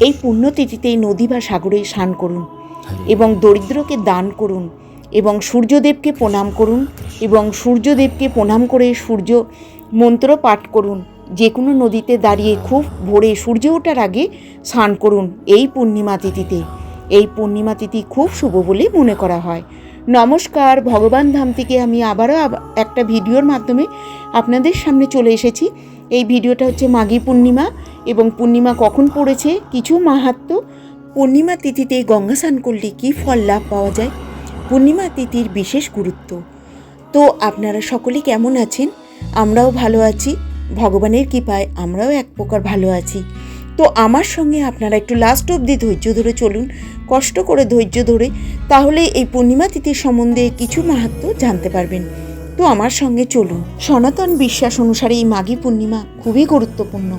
এই পুণ্যতিথিতে নদী বা সাগরে স্নান করুন এবং দরিদ্রকে দান করুন এবং সূর্যদেবকে প্রণাম করুন এবং সূর্যদেবকে প্রণাম করে সূর্য মন্ত্র পাঠ করুন। যে কোনো নদীতে দাঁড়িয়ে খুব ভোরে সূর্য ওঠার আগে স্নান করুন এই পূর্ণিমা তিথিতে। এই পূর্ণিমা তিথি খুব শুভ বলে মনে করা হয়। নমস্কার ভগবান ধাম থেকে আমি আবারও একটা ভিডিওর মাধ্যমে আপনাদের সামনে চলে এসেছি। এই ভিডিওটা হচ্ছে মাঘী পূর্ণিমা এবং পূর্ণিমা কখন পড়েছে কিছু মাহাত্ম্য পূর্ণিমা তিথিতে গঙ্গা স্নান করলে কী ফল লাভ পাওয়া যায়? পূর্ণিমা তিথির বিশেষ গুরুত্ব। তো আপনারা সকলে কেমন আছেন? আমরাও ভালো আছি। ভগবানের কৃপায় আমরাও এক প্রকার ভালো আছি। তো আমার সঙ্গে আপনারা একটু লাস্ট অবধি ধৈর্য ধরে চলুন, কষ্ট করে ধৈর্য ধরে, তাহলে এই পূর্ণিমা তিথির সম্বন্ধে কিছু মাহাত্ম জানতে পারবেন। তো আমার সঙ্গে চলুন। সনাতন বিশ্বাস অনুসারে এই মাঘী পূর্ণিমা খুবই গুরুত্বপূর্ণ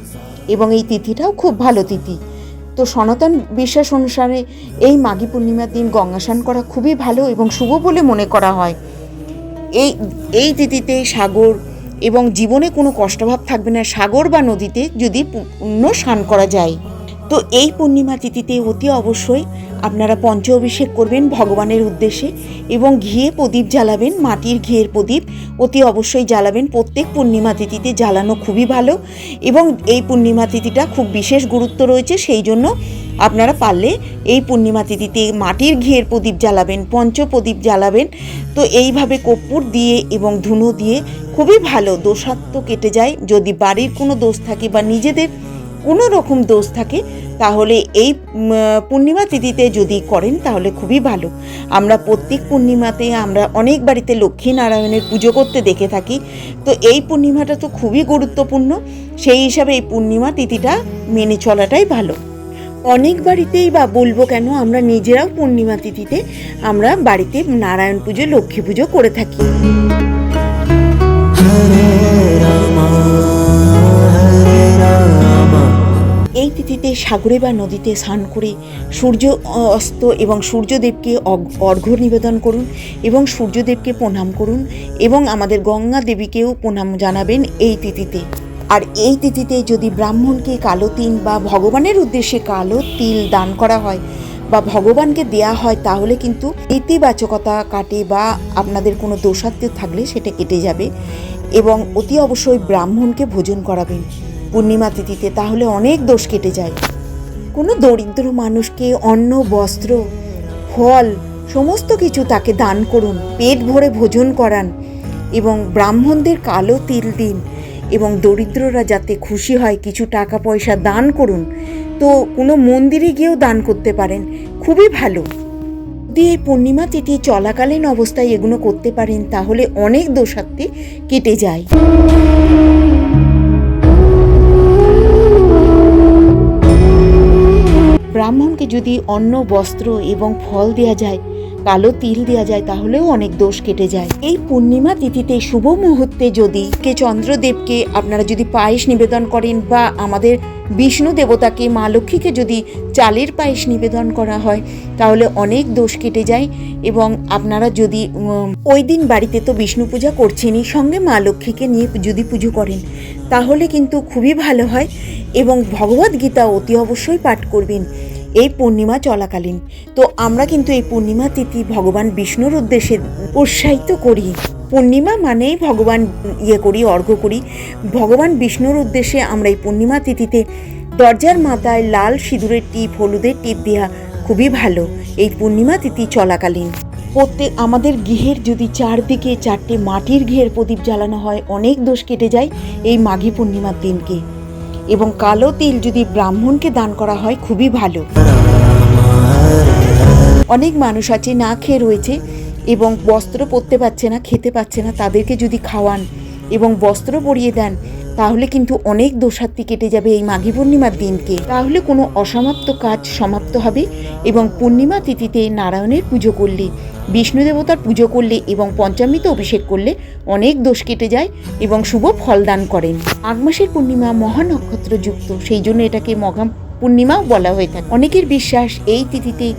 এবং এই তিথিটাও খুব ভালো তিথি। তো সনাতন বিশ্বাস অনুসারে এই মাঘী পূর্ণিমার দিন গঙ্গা স্নান করা খুবই ভালো এবং শুভ বলে মনে করা হয়। এই এই তিথিতে সাগর এবং জীবনে কোনো কষ্টভাব থাকবে না। সাগর বা নদীতে যদি পূর্ণ স্নান করা যায়। তো এই পূর্ণিমা তিথিতে অতি অবশ্যই আপনারা পঞ্চ অভিষেক করবেন ভগবানের উদ্দেশ্যে এবং ঘিয়ে প্রদীপ জ্বালাবেন, মাটির ঘিয়ের প্রদীপ অতি অবশ্যই জ্বালাবেন। প্রত্যেক পূর্ণিমা তিথিতে জ্বালানো খুবই ভালো এবং এই পূর্ণিমা তিথিটা খুব বিশেষ গুরুত্ব রয়েছে, সেই জন্য আপনারা পারলে এই পূর্ণিমা তিথিতে মাটির ঘিয়ের প্রদীপ জ্বালাবেন, পঞ্চ প্রদীপ জ্বালাবেন। তো এইভাবে কর্পূর দিয়ে এবং ধুনো দিয়ে খুবই ভালো, দোষাত্ম কেটে যায়। যদি বাড়ির কোনো দোষ থাকে বা নিজেদের কোনো রকম দোষ থাকে, তাহলে এই পূর্ণিমা তিথিতে যদি করেন তাহলে খুবই ভালো। আমরা প্রত্যেক পূর্ণিমাতে আমরা অনেক বাড়িতে লক্ষ্মী নারায়ণের পুজো করতে দেখে থাকি। তো এই পূর্ণিমাটা তো খুবই গুরুত্বপূর্ণ। সেই হিসাবে এই পূর্ণিমা তিথিটা মেনে চলাটাই ভালো। অনেক বাড়িতেই বা বলব কেন, আমরা নিজেরাও পূর্ণিমা তিথিতে আমরা বাড়িতে নারায়ণ পুজো, লক্ষ্মী পুজো করে থাকি। তিথিতে সাগরে বা নদীতে স্নান করে সূর্য অস্ত এবং সূর্যদেবকে অর্ঘ্য নিবেদন করুন এবং সূর্যদেবকে প্রণাম করুন এবং আমাদের গঙ্গা দেবীকেও প্রণাম জানাবেন এই তিথিতে। আর এই তিথিতে যদি ব্রাহ্মণকে কালো তিল বা ভগবানের উদ্দেশ্যে কালো তিল দান করা হয় বা ভগবানকে দেয়া হয়, তাহলে কিন্তু ইতিবাচকতা কাটে বা আপনাদের কোনো দোষাত্ম থাকলে সেটা কেটে যাবে এবং অতি অবশ্যই ব্রাহ্মণকে ভোজন করাবেন। পূর্ণিমা তিথিতে তাহলে অনেক দোষ কেটে যায়। কোনো দরিদ্র মানুষকে অন্ন, বস্ত্র, ফল, সমস্ত কিছু তাকে দান করুন, পেট ভরে ভোজন করান এবং ব্রাহ্মণদের কালো তিল দিন এবং দরিদ্ররা যাতে খুশি হয়, কিছু টাকা পয়সা দান করুন। তো কোনো মন্দিরে গিয়েও দান করতে পারেন, খুবই ভালো। যদি এই পূর্ণিমা তিথি চলাকালীন অবস্থায় এগুলো করতে পারেন, তাহলে অনেক দোষাত্মে কেটে যায়। ব্রাহ্মণকে যদি অন্ন, বস্ত্র এবং ফল দেওয়া যায়, কালো তিল দেওয়া যায়, তাহলেও অনেক দোষ কেটে যায়। এই পূর্ণিমা তিথিতে শুভ মুহূর্তে যদি কে চন্দ্রদেবকে আপনারা যদি পায়েস নিবেদন করেন বা আমাদের বিষ্ণু দেবতাকে মা লক্ষ্মীকে যদি চালের পায়েস নিবেদন করা হয়, তাহলে অনেক দোষ কেটে যায় এবং আপনারা যদি ওই দিন বাড়িতে তো বিষ্ণু পূজা করছেনই, সঙ্গে মা লক্ষ্মীকে নিয়ে যদি পুজো করেন, তাহলে কিন্তু খুবই ভালো হয় এবং ভগবদ গীতা অতি অবশ্যই পাঠ করবেন এই পূর্ণিমা চলাকালীন। তো আমরা কিন্তু এই পূর্ণিমা তিথি ভগবান বিষ্ণুর উদ্দেশ্যে উৎসাহিত করি। পূর্ণিমা মানেই ভগবান ইয়ে করি, অর্ঘ্য করি। ভগবান বিষ্ণুর উদ্দেশ্যে আমরা এই পূর্ণিমা তিথিতে দরজার মাথায় লাল সিঁদুরের টিপ, হলুদের টিপ দেওয়া খুবই ভালো। এই পূর্ণিমা তিথি চলাকালীন। প্রত্যেক আমাদের গৃহের যদি চারদিকে চারটে মাটির ঘের প্রদীপ জ্বালানো হয়, অনেক দোষ কেটে যায় এই মাঘী পূর্ণিমার দিনকে। এবং কালো তিল যদি ব্রাহ্মণকে দান করা হয়, খুবই ভালো। অনেক মানুষ আছে, না খেয়ে রয়েছে এবং বস্ত্র পরতে পারছে না, খেতে পাচ্ছে না, তাদেরকে যদি খাওয়ান এবং বস্ত্র পরিয়ে দেন, তাহলে কিন্তু অনেক দোষাত্তি কেটে যাবে এই মাঘী পূর্ণিমার দিনকে। তাহলে কোনো অসমাপ্ত কাজ সমাপ্ত হবে এবং পূর্ণিমা তিথিতে নারায়ণের পুজো করলে, বিষ্ণু দেবতার পুজো করলে এবং পঞ্চামৃত অভিষেক করলে অনেক দোষ কেটে যায় এবং শুভ ফল দান করেন। আগ মাসের পূর্ণিমা মহা নক্ষত্র যুক্ত সেই জন্য এটাকে মঘা পূর্ণিমাও বলা হয়ে থাকে। অনেকের বিশ্বাস এই তিথিতে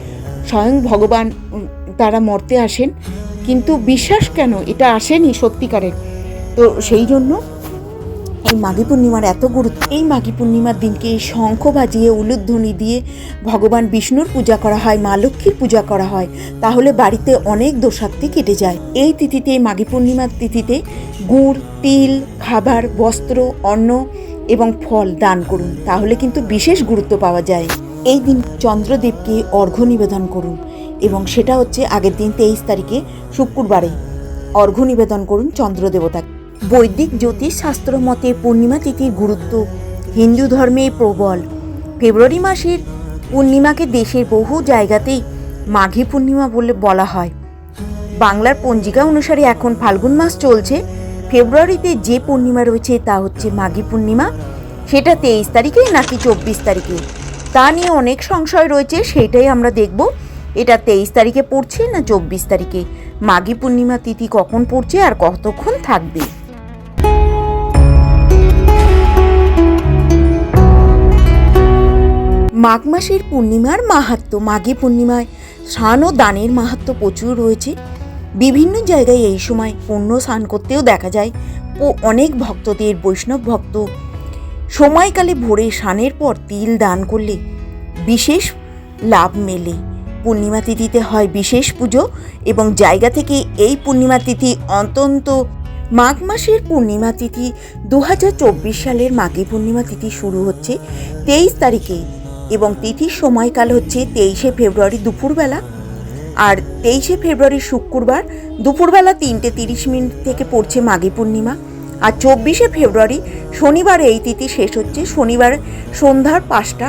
স্বয়ং ভগবান তারা মর্তে আসেন, কিন্তু বিশ্বাস কেন এটা আসেনি সত্যিকারের? তো সেই জন্য এই মাঘী পূর্ণিমার এত গুরুত্ব, এই মাঘী পূর্ণিমার দিনকে এই শঙ্খ বাজিয়ে, উলুধ্বনি দিয়ে ভগবান বিষ্ণুর পূজা করা হয়, মা লক্ষ্মীর পূজা করা হয়, তাহলে বাড়িতে অনেক দোষার্থী কেটে যায়। এই তিথিতে মাঘী পূর্ণিমার তিথিতে গুড়, তিল, খাবার, বস্ত্র, অন্ন এবং ফল দান করুন, তাহলে কিন্তু বিশেষ গুরুত্ব পাওয়া যায়। এই দিন চন্দ্রদেবকে অর্ঘ্য নিবেদন করুন। এবং সেটা হচ্ছে আগের দিন তেইশ তারিখে শুক্রবারে। অর্ঘ্য নিবেদন করুন চন্দ্র দেবতাকে বৈদিক জ্যোতিষ শাস্ত্র মতে পূর্ণিমা তিথির গুরুত্ব হিন্দু ধর্মে প্রবল। ফেব্রুয়ারি মাসের পূর্ণিমাকে দেশের বহু জায়গাতেই মাঘী পূর্ণিমা বলে বলা হয়। বাংলার পঞ্জিকা অনুসারে এখন ফাল্গুন মাস চলছে। ফেব্রুয়ারিতে যে পূর্ণিমা রয়েছে তা হচ্ছে মাঘী পূর্ণিমা। সেটা তেইশ তারিখে নাকি চব্বিশ তারিখে। তা নিয়ে অনেক সংশয় রয়েছে, সেটাই আমরা দেখব। এটা তেইশ তারিখে পড়ছে না চব্বিশ তারিখে? মাঘী পূর্ণিমা তিথি কখন পড়ছে আর কতক্ষণ থাকবে? মাঘ মাসের পূর্ণিমার মাহাত্ম্য মাঘী পূর্ণিমায় স্নান ও দানের মাহাত্ম্য প্রচুর রয়েছে। বিভিন্ন জায়গায় এই সময় পুণ্য স্নান করতেও দেখা যায়। ও অনেক ভক্তদের, বৈষ্ণব ভক্ত। সময়কালে ভোরে স্নানের পর তিল দান করলে বিশেষ লাভ মেলে। পূর্ণিমা তিথিতে হয় বিশেষ পুজো এবং জায়গা থেকে এই পূর্ণিমা তিথি অত্যন্ত মাঘ মাসের পূর্ণিমা তিথি দু হাজার চব্বিশ সালের মাঘী পূর্ণিমা তিথি শুরু হচ্ছে তেইশ তারিখে এবং তিথির সময়কাল হচ্ছে তেইশে ফেব্রুয়ারি দুপুরবেলা। আর তেইশে ফেব্রুয়ারি শুক্রবার দুপুরবেলা তিনটে তিরিশ মিনিট থেকে পড়ছে মাঘী পূর্ণিমা। আর চব্বিশে ফেব্রুয়ারি শনিবার এই তিথি শেষ হচ্ছে। শনিবার সন্ধ্যার পাঁচটা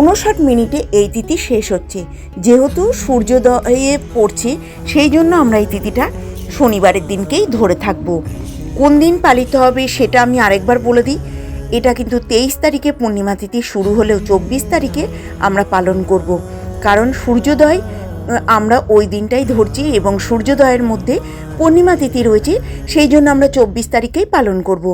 উনষাট মিনিটে এই তিথি শেষ হচ্ছে। যেহেতু সূর্যোদয়ে পড়ছে, সেই জন্য আমরা এই তিথিটা শনিবারের দিনকেই ধরে থাকব। কোন দিন পালিত হবে সেটা আমি আরেকবার বলে দিই। এটা কিন্তু তেইশ তারিখে পূর্ণিমা তিথি শুরু হলেও চব্বিশ তারিখে আমরা পালন করব। কারণ সূর্যোদয় আমরা ওই দিনটাই ধরছি এবং সূর্যোদয়ের মধ্যে পূর্ণিমা তিথি রয়েছে, সেই জন্য আমরা চব্বিশ তারিখেই পালন করব।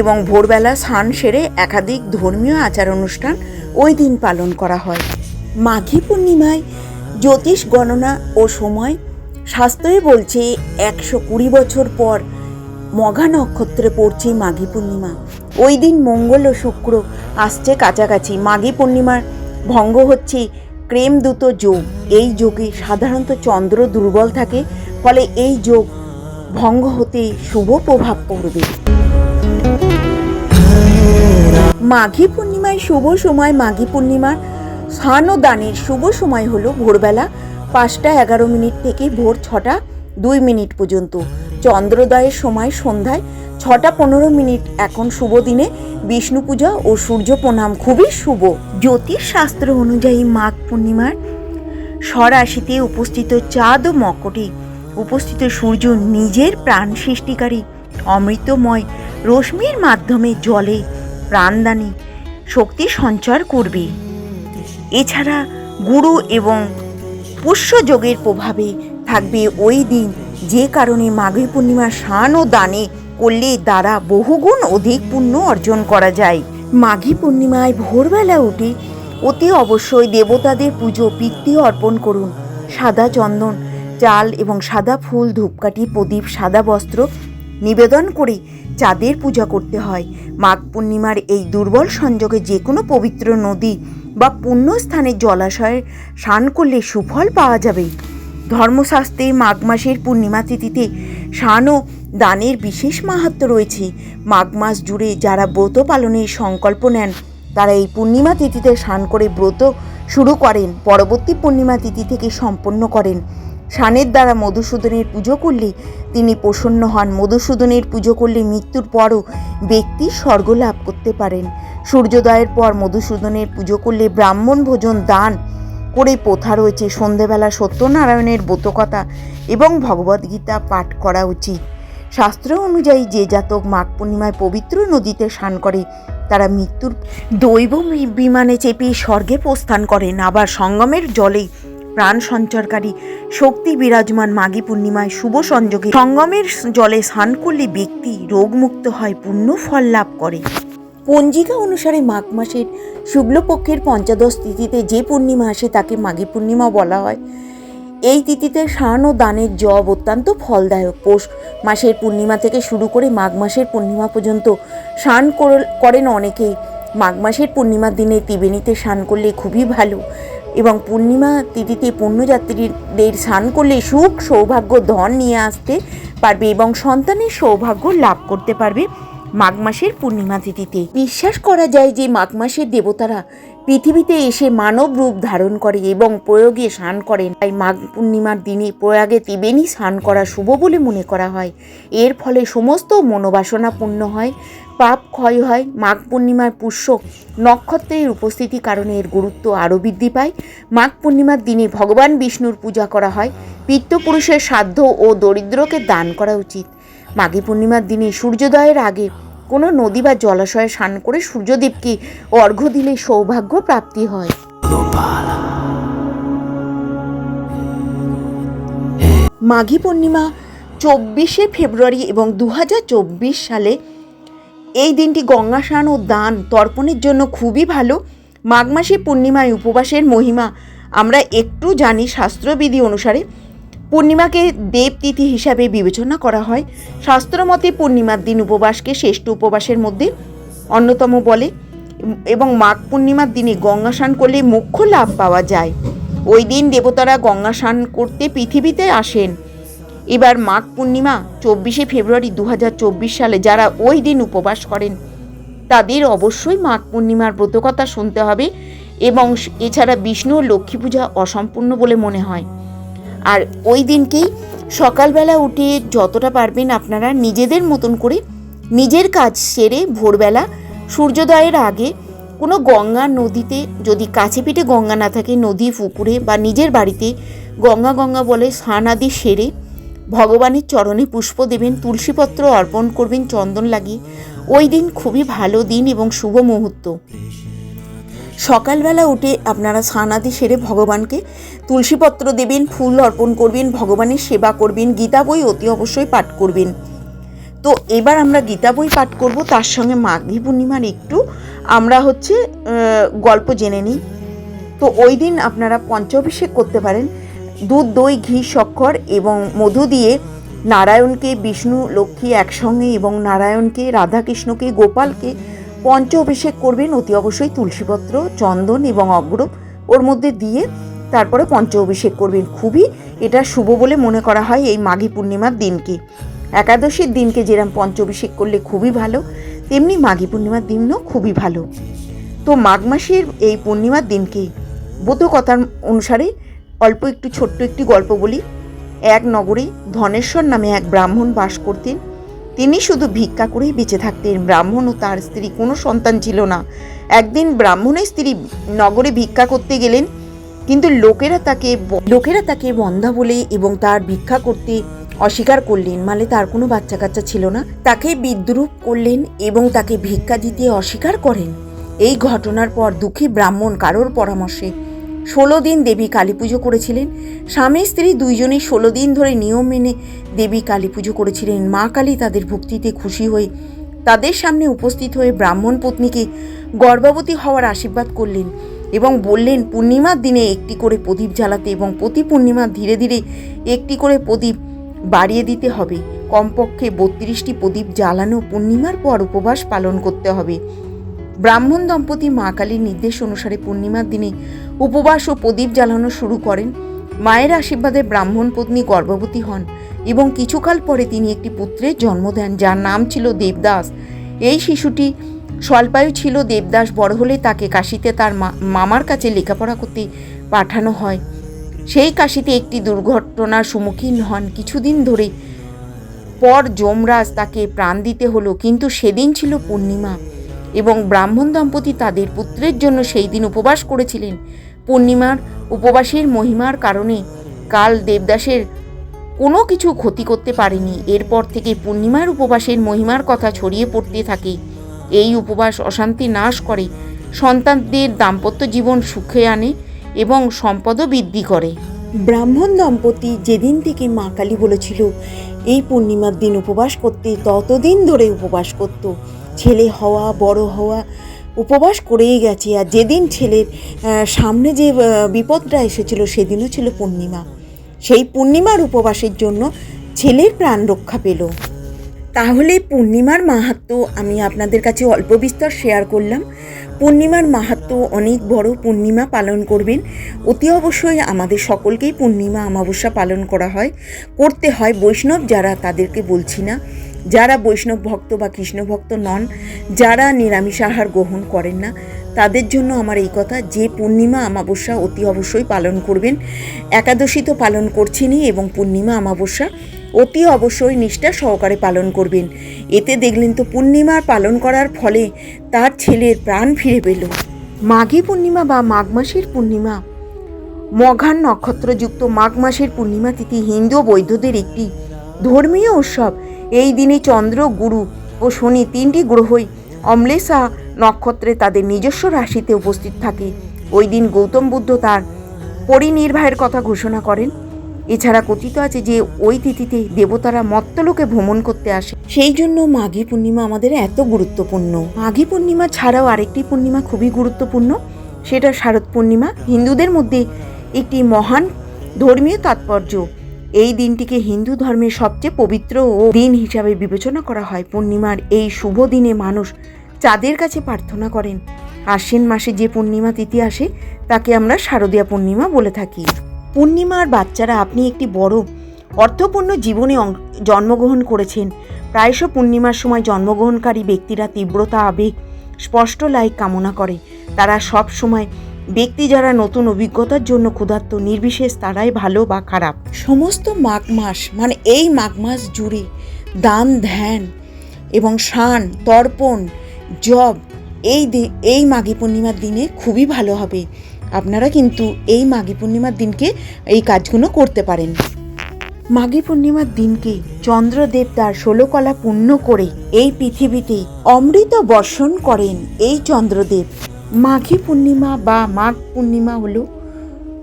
এবং ভোরবেলা স্নান সেরে একাধিক ধর্মীয় আচার অনুষ্ঠান ওই দিন পালন করা হয়। মাঘী পূর্ণিমায় জ্যোতিষ গণনা ও সময় শাস্ত্রই বলছে একশো কুড়ি বছর পর মঘা নক্ষত্রে পড়ছে মাঘী পূর্ণিমা। ওই দিন মঙ্গল ও শুক্র আসছে কাছাকাছি। মাঘী পূর্ণিমার ভঙ্গ হচ্ছে ক্রেমদূত যোগ। এই যোগে সাধারণত চন্দ্র দুর্বল থাকে, ফলে এই যোগ ভঙ্গ হতে শুভ প্রভাব পড়বে। মাঘী পূর্ণিমায় শুভ সময়, মাঘী পূর্ণিমার স্নান দানের শুভ সময় হলো ভোরবেলা পাঁচটা এগারো মিনিট থেকে ভোর ছটা দুই মিনিট পর্যন্ত। চন্দ্রোদয়ের সময় সন্ধ্যায় ছটা পনেরো মিনিট এখন শুভ দিনে। বিষ্ণু পূজা ও সূর্য প্রণাম খুবই শুভ। জ্যোতিষ শাস্ত্র অনুযায়ী মাঘ পূর্ণিমার স্বরাশিতে উপস্থিত চাঁদ ও মকটে উপস্থিত সূর্য নিজের প্রাণ সৃষ্টিকারী অমৃতময় রশ্মির মাধ্যমে জলে প্রাণদানী শক্তি সঞ্চার করবে। এছাড়া গুরু এবং পুষ্য যোগের প্রভাবে থাকবে ওই দিন, যে কারণে মাঘী পূর্ণিমার স্নান ও দানে করলে দ্বারা বহুগুণ অধিক পুণ্য অর্জন করা যায়। মাঘী পূর্ণিমায় ভোরবেলা উঠে অতি অবশ্যই দেবতাদের পুজো, পিতৃ অর্পণ করুন। সাদা চন্দন, চাল এবং সাদা ফুল, ধূপকাঠি, প্রদীপ, সাদা বস্ত্র নিবেদন করে, চাঁদের পূজা করতে হয়। মাঘ পূর্ণিমার এই দুর্বল সংযোগে যে কোনো পবিত্র নদী বা পুণ্যস্থানে জলাশয়ে স্নান করলে সুফল পাওয়া যাবে। ধর্মশাস্ত্রে মাঘ মাসের পূর্ণিমা তিথিতে স্নান ও দানের বিশেষ মাহাত্ম্য রয়েছে। মাঘ মাস জুড়ে যারা ব্রত পালনের সংকল্প নেন, তারা এই পূর্ণিমা তিথিতে স্নান করে ব্রত শুরু করেন, পরবর্তী পূর্ণিমা তিথি থেকে সম্পন্ন করেন। স্নানের দ্বারা মধুসূদনের পুজো করলে তিনি প্রসন্ন হন। মধুসূদনের পুজো করলে মৃত্যুর পরও ব্যক্তি স্বর্গ লাভ করতে পারেন। সূর্যোদয়ের পর মধুসূদনের পুজো করলে ব্রাহ্মণ ভোজন দান করে প্রথা রয়েছে। সন্ধেবেলা সত্যনারায়ণের ব্রতকথা এবং ভগবদ্গীতা পাঠ করা উচিত। শাস্ত্র অনুযায়ী যে জাতক মাঘ পূর্ণিমায় পবিত্র নদীতে স্নান করে, তারা মৃত্যুর দৈব বিমানে চেপে স্বর্গে প্রস্থান করেন। আবার সঙ্গমের জলে প্রাণ সঞ্চারকারী শক্তি বিরাজমান মাঘী পূর্ণিমায় শুভ সংযোগে সঙ্গমের জলে স্নান করলে ব্যক্তি রোগমুক্ত হয় পূর্ণ ফল লাভ করে। পঞ্জিকা অনুসারে মাঘ মাসের শুক্লপক্ষের পঞ্চদশ তিথিতে যে পূর্ণিমা আসে তাকে মাঘী পূর্ণিমা বলা হয়। এই তিথিতে স্নান ও দানের জব অত্যন্ত ফলদায়ক। পৌষ মাসের পূর্ণিমা থেকে শুরু করে মাঘ মাসের পূর্ণিমা পর্যন্ত স্নান কর- করেন অনেকেই। মাঘ মাসের পূর্ণিমার দিনে ত্রিবেণীতে স্নান করলে খুবই ভালো। এবং পূর্ণিমা তিথিতে পুণ্যযাত্রীদের স্নান করলে সুখ, সৌভাগ্য, ধন নিয়ে আসতে পারবে এবং সন্তানের সৌভাগ্য লাভ করতে পারবে মাঘ মাসের পূর্ণিমা তিথিতে। বিশ্বাস করা যায় যে মাঘ মাসের দেবতারা পৃথিবীতে এসে মানব রূপ ধারণ করে এবং প্রয়োগে স্নান করেন। তাই মাঘ পূর্ণিমার দিনে প্রয়াগে ত্রিবেণী স্নান করা শুভ বলে মনে করা হয়। এর ফলে সমস্ত মনোবাসনা পূর্ণ হয়। পাপ ক্ষয় হয়, মাঘ পূর্ণিমার পুষ্য নক্ষত্রের উপস্থিতি কারণে এর গুরুত্ব আরও বৃদ্ধি পায়। মাঘ পূর্ণিমার দিনে ভগবান বিষ্ণুর পূজা করা হয় পিত্তপুরুষের সাধ্য ও দরিদ্রকে দান করা উচিত। মাঘী পূর্ণিমার দিনে সূর্যোদয়ের আগে কোনো নদী বা জলাশয়ে স্নান করে সূর্যদেবকে অর্ঘ্য দিলে সৌভাগ্য প্রাপ্তি হয়। মাঘী পূর্ণিমা চব্বিশে ফেব্রুয়ারি এবং দু হাজার চব্বিশ সালে এই দিনটি গঙ্গা স্নান ও দান তর্পণের জন্য খুবই ভালো। মাঘ মাসে পূর্ণিমায় উপবাসের মহিমা আমরা একটু জানি শাস্ত্রবিধি অনুসারে। পূর্ণিমাকে দেবতিথি হিসাবে বিবেচনা করা হয়। শাস্ত্রমতে পূর্ণিমার দিন উপবাসকে শ্রেষ্ঠ উপবাসের মধ্যে অন্যতম বলে। এবং মাঘ পূর্ণিমার দিনে গঙ্গা স্নান করলে মুখ্য লাভ পাওয়া যায়। ওই দিন দেবতারা গঙ্গা স্নান করতে পৃথিবীতে আসেন। এবার মাঘ পূর্ণিমা, চব্বিশে ফেব্রুয়ারি দু হাজার চব্বিশ সালে যারা ওই দিন উপবাস করেন, তাদের অবশ্যই মাঘ পূর্ণিমার ব্রতকথা শুনতে হবে এবং এছাড়া বিষ্ণু ও লক্ষ্মী পূজা অসম্পূর্ণ বলে মনে হয়। আর ওই দিনকেই সকালবেলা উঠে যতটা পারবেন আপনারা নিজেদের মতন করে নিজের কাজ সেরে ভোরবেলা সূর্যোদয়ের আগে কোনো গঙ্গা নদীতে যদি কাছে পিঠে গঙ্গা না থাকে, নদী, পুকুরে বা নিজের বাড়িতে গঙ্গা গঙ্গা বলে স্নান আদি সেরে ভগবানের চরণে পুষ্প দেবেন, তুলসীপত্র অর্পণ করবেন, চন্দন লাগিয়ে। ওই দিন খুবই ভালো দিন এবং শুভ মুহূর্ত। সকালবেলা উঠে আপনারা স্নানাদি সেরে ভগবানকে তুলসীপত্র দেবেন, ফুল অর্পণ করবেন, ভগবানের সেবা করবেন, গীতা বই অতি অবশ্যই পাঠ করবেন। তো এবার আমরা গীতা বই পাঠ করব, তার সঙ্গে মাঘী পূর্ণিমার একটু আমরা হচ্ছে গল্প জেনে নিই। তো ওই দিন আপনারা পঞ্চাভিষেক করতে পারেন। দুধ, দই, ঘি, শক্কর এবং মধু দিয়ে নারায়ণকে, বিষ্ণু, লক্ষ্মী একসঙ্গে এবং নারায়ণকে, রাধাকৃষ্ণকে, গোপালকে পঞ্চ অভিষেক করবেন অতি অবশ্যই তুলসীপত্র, চন্দন এবং অগ্রব ওর মধ্যে দিয়ে তারপরে পঞ্চ অভিষেক করবেন। খুবই এটা শুভ বলে মনে করা হয় এই মাঘী পূর্ণিমার দিনকে। একাদশীর দিনকে যেরকম পঞ্চ অভিষেক করলে খুবই ভালো, তেমনি মাঘী পূর্ণিমার দিনও খুবই ভালো। তো মাঘ মাসের এই পূর্ণিমার দিনকে বোধ কথার অনুসারে অল্প একটু ছোট্ট একটি গল্প বলি। এক নগরে ধনেশ্বর নামে এক ব্রাহ্মণ বাস করতেন। তিনি শুধু ভিক্ষা করেই বেঁচে থাকতেন। ব্রাহ্মণ ও তার স্ত্রী কোনো সন্তান ছিল না। একদিন ব্রাহ্মণের স্ত্রী নগরে ভিক্ষা করতে গেলেন, কিন্তু লোকেরা তাকে লোকেরা তাকে বন্ধা বলে এবং তার ভিক্ষা করতে অস্বীকার করলেন। মানে তার কোনো বাচ্চা কাচ্চা ছিল না। তাকে বিদ্রুপ করলেন এবং তাকে ভিক্ষা দিতে অস্বীকার করেন। এই ঘটনার পর দুঃখী ব্রাহ্মণ কারোর পরামর্শে ষোলো দিন দেবী কালী পুজো করেছিলেন। স্বামী, স্ত্রী দুইজনেই ষোলো দিন ধরে নিয়ম মেনে দেবী কালী পুজো করেছিলেন। মা কালী তাদের ভক্তিতে খুশি হয়ে তাদের সামনে উপস্থিত হয়ে ব্রাহ্মণ পত্নীকে গর্ভবতী হওয়ার আশীর্বাদ করলেন এবং বললেন, পূর্ণিমার দিনে একটি করে প্রদীপ জ্বালাতে এবং প্রতি পূর্ণিমা ধীরে ধীরে একটি করে প্রদীপ বাড়িয়ে দিতে হবে। কমপক্ষে বত্রিশটি প্রদীপ জ্বালানো পূর্ণিমার পর উপবাস পালন করতে হবে। ব্রাহ্মণ দম্পতি মা কালীর নির্দেশ অনুসারে পূর্ণিমার দিনে উপবাস ও প্রদীপ জ্বালানো শুরু করেন। মায়ের আশীর্বাদে ব্রাহ্মণ পত্নী গর্ভবতী হন এবং কিছুকাল পরে তিনি একটি পুত্রের জন্ম দেন, যার নাম ছিল দেবদাস। এই শিশুটি স্বল্পায়ু ছিল, দেবদাস বড় হলে তাকে কাশিতে তার মামার কাছে লেখাপড়া করতে পাঠানো হয়। সেই কাশিতে একটি দুর্ঘটনার সম্মুখীন হন। কিছুদিন ধরে পর যমরাজ তাকে প্রাণ দিতে হলো, কিন্তু সেদিন ছিল পূর্ণিমা। এবং ব্রাহ্মণ দম্পতি তাদের পুত্রের জন্য সেই দিন উপবাস করেছিলেন। পূর্ণিমার উপবাসের মহিমার কারণে কাল দেবদাসের কোনো কিছু ক্ষতি করতে পারেনি। এরপর থেকে পূর্ণিমার উপবাসের মহিমার কথা ছড়িয়ে পড়তে থাকে। এই উপবাস অশান্তি নাশ করে, সন্তানদের দাম্পত্য জীবন সুখে আনে এবং সম্পদও বৃদ্ধি করে। ব্রাহ্মণ দম্পতি যেদিন থেকে মা কালী বলেছিল, এই পূর্ণিমার দিন উপবাস করতে ততদিন ধরে উপবাস করত। ছেলে হওয়া, বড় হওয়া, উপবাস করেই গেছি। আর যেদিন ছেলের সামনে যে বিপদটা এসেছিল সেদিনও ছিল পূর্ণিমা। সেই পূর্ণিমার উপবাসের জন্য ছেলের প্রাণ রক্ষা পেল। তাহলে পূর্ণিমার মাহাত্ম আমি আপনাদের কাছে অল্প বিস্তর শেয়ার করলাম। পূর্ণিমার মাহাত্ম অনেক বড় পূর্ণিমা পালন করবেন। অতি অবশ্যই আমাদের সকলকেই পূর্ণিমা অমাবস্যা পালন করা হয়। করতে হয় বৈষ্ণব যারা তাদেরকে বলছি না। যারা বৈষ্ণব ভক্ত বা কৃষ্ণ ভক্ত নন, যারা নিরামিষ আহার গ্রহণ করেন না, তাদের জন্য আমার এই কথা, যে পূর্ণিমা অমাবস্যা অতি অবশ্যই পালন করবেন। একাদশী তো পালন করছেনই এবং পূর্ণিমা অমাবস্যা অতি অবশ্যই নিষ্ঠা সহকারে পালন করবেন। এতে দেখলেন তো পূর্ণিমার পালন করার ফলে তার ছেলের প্রাণ ফিরে পেল। মাঘী পূর্ণিমা বা মাঘ মাসের পূর্ণিমা? মঘান নক্ষত্রযুক্ত মাঘ মাসের পূর্ণিমা তিথি হিন্দু বৌদ্ধদের একটি ধর্মীয় উৎসব। এই দিনে চন্দ্র, গুরু ও শনি তিনটি গ্রহই অম্লেষা নক্ষত্রে তাদের নিজস্ব রাশিতে উপস্থিত থাকে। ওই দিন গৌতম বুদ্ধ তার পরিনির্বাহের কথা ঘোষণা করেন। এছাড়া কথিত আছে যে, ওই তিথিতে দেবতারা মত্তলোকে ভ্রমণ করতে আসে। সেই জন্য মাঘী পূর্ণিমা আমাদের এত গুরুত্বপূর্ণ। মাঘী পূর্ণিমা ছাড়াও আরেকটি পূর্ণিমা খুবই গুরুত্বপূর্ণ, সেটা শারদ পূর্ণিমা। হিন্দুদের মধ্যে একটি মহান ধর্মীয় তাৎপর্য। এই দিনটিকে হিন্দু ধর্মের সবচেয়ে পবিত্র ও দিন হিসাবে বিবেচনা করা হয়। পূর্ণিমার এই শুভ দিনে মানুষ চাঁদের কাছে প্রার্থনা করেন। আশ্বিন মাসে যে পূর্ণিমা তিথি আসে, তাকে আমরা শারদীয়া পূর্ণিমা বলে থাকি। পূর্ণিমার বাচ্চারা আপনি একটি বড় অর্থপূর্ণ জীবনে জন্মগ্রহণ করেছেন। প্রায়শ পূর্ণিমার সময় জন্মগ্রহণকারী ব্যক্তিরা তীব্রতা, আবেগ, স্পষ্ট লাইক কামনা করে। তারা সব সময় ব্যক্তি যারা নতুন অভিজ্ঞতার জন্য ক্ষুধার্ত নির্বিশেষ তারাই ভালো বা খারাপ। সমস্ত মাঘ মাস মানে এই মাঘ মাস জুড়ে দান ধ্যান এবং শান তর্পণ জব এই এই মাঘী পূর্ণিমার দিনে খুবই ভালো হবে। আপনারা কিন্তু এই মাঘী পূর্ণিমার দিনকে এই কাজগুলো করতে পারেন। মাঘী পূর্ণিমার দিনকে চন্দ্রদেব তার ষোলকলা পূর্ণ করে এই পৃথিবীতে অমৃত বর্ষণ করেন এই চন্দ্রদেব। মাঘী পূর্ণিমা বা মাঘ পূর্ণিমা হলো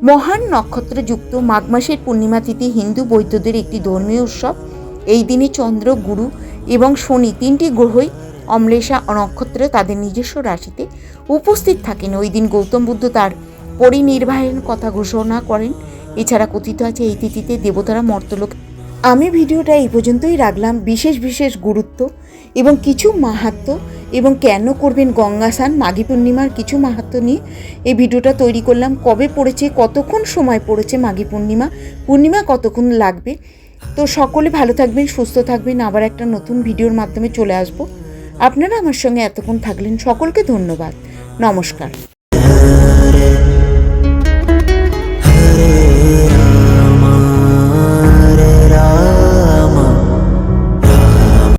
মহান নক্ষত্রযুক্ত মাঘ মাসের পূর্ণিমা তিথি হিন্দু বৌদ্ধদের একটি ধর্মীয় উৎসব। এই দিনে চন্দ্র, গুরু এবং শনি তিনটি গ্রহই অম্লেষা নক্ষত্রে তাদের নিজস্ব রাশিতে উপস্থিত থাকেন। ওই দিন গৌতম বুদ্ধ তার পরিনির্বাহের কথা ঘোষণা করেন। এছাড়া কথিত আছে, এই তিথিতে দেবতারা মর্তলোক আমি ভিডিওটা এই পর্যন্তই রাখলাম বিশেষ বিশেষ গুরুত্ব এবং কিছু মাহাত্ম এবং কেন করবেন গঙ্গা স্নান মাঘী পূর্ণিমার কিছু মাহাত্ম নিয়ে এই ভিডিওটা তৈরি করলাম কবে পড়েছে কতক্ষণ সময় পড়েছে মাঘী পূর্ণিমা পূর্ণিমা কতক্ষণ লাগবে তো সকলে ভালো থাকবেন সুস্থ থাকবেন আবার একটা নতুন ভিডিওর মাধ্যমে চলে আসব আপনারা আমার সঙ্গে এতক্ষণ থাকলেন সকলকে ধন্যবাদ নমস্কার